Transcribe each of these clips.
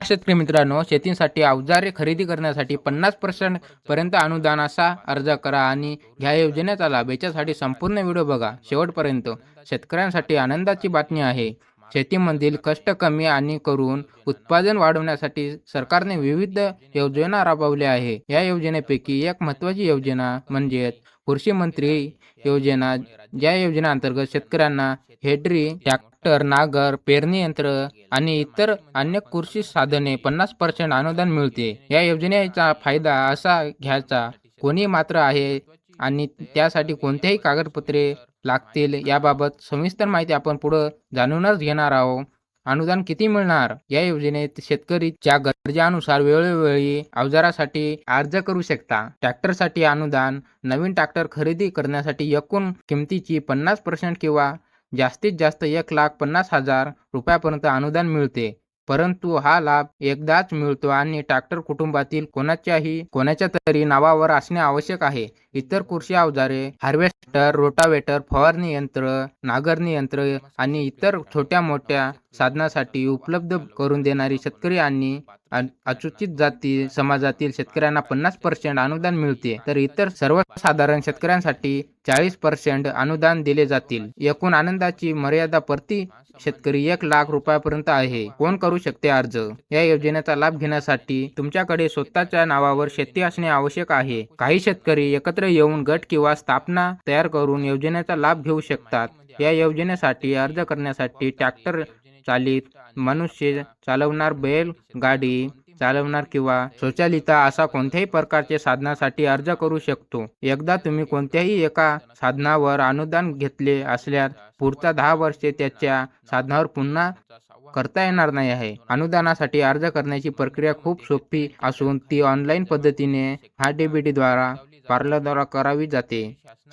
शेतकरी मित्रांनो शेतीसाठी अवजारे खरेदी करण्यासाठी पन्नास पर्सेंट पर्यंत अनुदान असा अर्ज करा आणि ह्या योजनेचा लाभ याच्यासाठी संपूर्ण व्हिडिओ बघा शेवटपर्यंत. शेतकऱ्यांसाठी आनंदाची बातमी आहे. शेतीमधील कष्ट कमी आणि करून उत्पादन वाढवण्यासाठी सरकारने विविध योजना राबवल्या आहे. या योजनेपैकी एक महत्त्वाची योजना म्हणजे कृषी मंत्री योजना. ज्या योजनेअंतर्गत शेतकऱ्यांना हेड्री ट्रॅक्टर नागर पेरणी यंत्र आणि इतर अन्य कृषी साधने पन्नास पर्सेंट अनुदान मिळते. या योजनेचा फायदा असा घ्यायचा कोणी मात्र आहे आणि त्यासाठी कोणत्याही कागदपत्रे लागतील याबाबत सविस्तर माहिती आपण पुढं जाणूनच घेणार आहोत. अनुदान किती मिळणार? या योजनेत शेतकरीच्या गरजानुसार वेळोवेळी अवजारासाठी अर्ज करू शकता. ट्रॅक्टरसाठी अनुदान नवीन ट्रॅक्टर खरेदी करण्यासाठी एकूण किमतीची पन्नास पर्सेंट किंवा जास्तीत जास्त एक लाख पन्नास हजार रुपयापर्यंत अनुदान मिळते. परंतु हा लाभ एकदाच मिळतो आणि ट्रॅक्टर कुटुंबातील कोणाच्याही कोणाच्या तरी नावावर असणे आवश्यक आहे. इतर कृषी अवजारे हार्वेस्टर रोटावेटर फवारणी यंत्र नांगरणी यंत्र आणि इतर छोट्या मोठ्या साधनासाठी उपलब्ध करून देणारी शेतकरी आणि अचूचित अनुसूचित जाती समाजातील शेतकऱ्यांना पन्नास पर्सेंट अनुदान मिळते. तर इतर सर्वसाधारण शेतकऱ्यांसाठी चाळीस पर्सेंट अनुदान दिले जातील. एकूण आनंदाची मर्यादा प्रति शेतकरी एक लाख रुपयापर्यंत आहे. कोण करू शकते अर्ज? या योजनेचा लाभ घेण्यासाठी तुमच्याकडे स्वतःच्या नावावर शेती असणे आवश्यक आहे. काही शेतकरी एकत्र येऊन गट किंवा स्थापना तयार करून योजनेचा लाभ घेऊ शकतात. या योजनेसाठी अर्ज करण्यासाठी ट्रॅक्टर चालित मनुष्य चालवणार बैल गाडी चालवणार किंवा स्वचालिता असा कोणत्याही प्रकारचे साधनासाठी अर्ज करू शकतो. एकदा तुम्ही कोणत्याही एका साधनावर अनुदान घेतले असल्यास पुढचा दहा वर्षे त्याच्या साधनावर पुन्हा करता येणार नाही आहे. अनुदानासाठी अर्ज करण्याची प्रक्रिया खूप सोपी असून ती ऑनलाईन पद्धतीने हा डीबीटी द्वारा पार्लरद्वारा करावी जाते.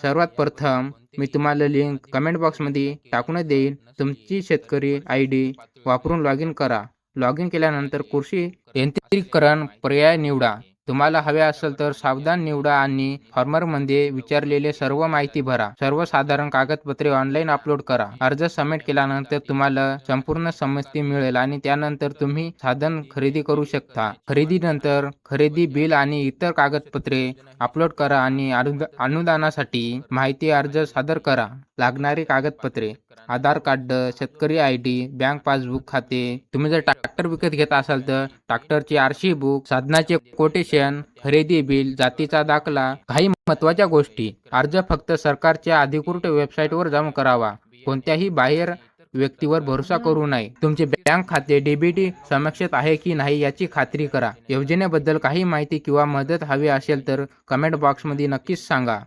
सर्वात प्रथम मी तुम्हाला लिंक कमेंट बॉक्समध्ये टाकून देईन. तुमची शेतकरी आय डी वापरून लॉग इन करा. लॉग इन केल्यानंतर कृषी यंत्रीकरण पर्याय निवडा. तुम्हाला हवे असेल तर सावधान निवडा आणि फॉर्मरमध्ये विचारलेले सर्व माहिती भरा. सर्वसाधारण कागदपत्रे ऑनलाईन अपलोड करा. अर्ज सबमिट केल्यानंतर तुम्हाला संपूर्ण समजती मिळेल आणि त्यानंतर तुम्ही साधन खरेदी करू शकता. खरेदीनंतर खरेदी बिल आणि इतर कागदपत्रे अपलोड करा आणि अनुदानासाठी माहिती अर्ज सादर करा. लागणारी कागदपत्रे आधार कार्ड शेतकरी आय डी बँक पासबुक खाते तुम्ही जर ट्रॅक्टर विकत घेत असाल तर ट्रॅक्टरची आरशी बुक साधनाचे कोटेशन खरेदी बिल जातीचा दाखला काही महत्त्वाच्या गोष्टी. अर्ज फक्त सरकारच्या अधिकृत वेबसाईटवर जाऊन करावा. कोणत्याही बाहेर व्यक्तीवर भरोसा करू नये. तुमचे बँक खाते डीबीटी सक्षम आहे की नाही याची खात्री करा. योजनेबद्दल काही माहिती किंवा मदत हवी असेल तर कमेंट बॉक्समध्ये नक्कीच सांगा.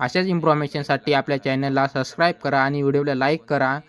अशाच इन्फॉर्मेशनसाठी आपल्या चॅनलला सबस्क्राईब करा आणि व्हिडिओला लाईक करा.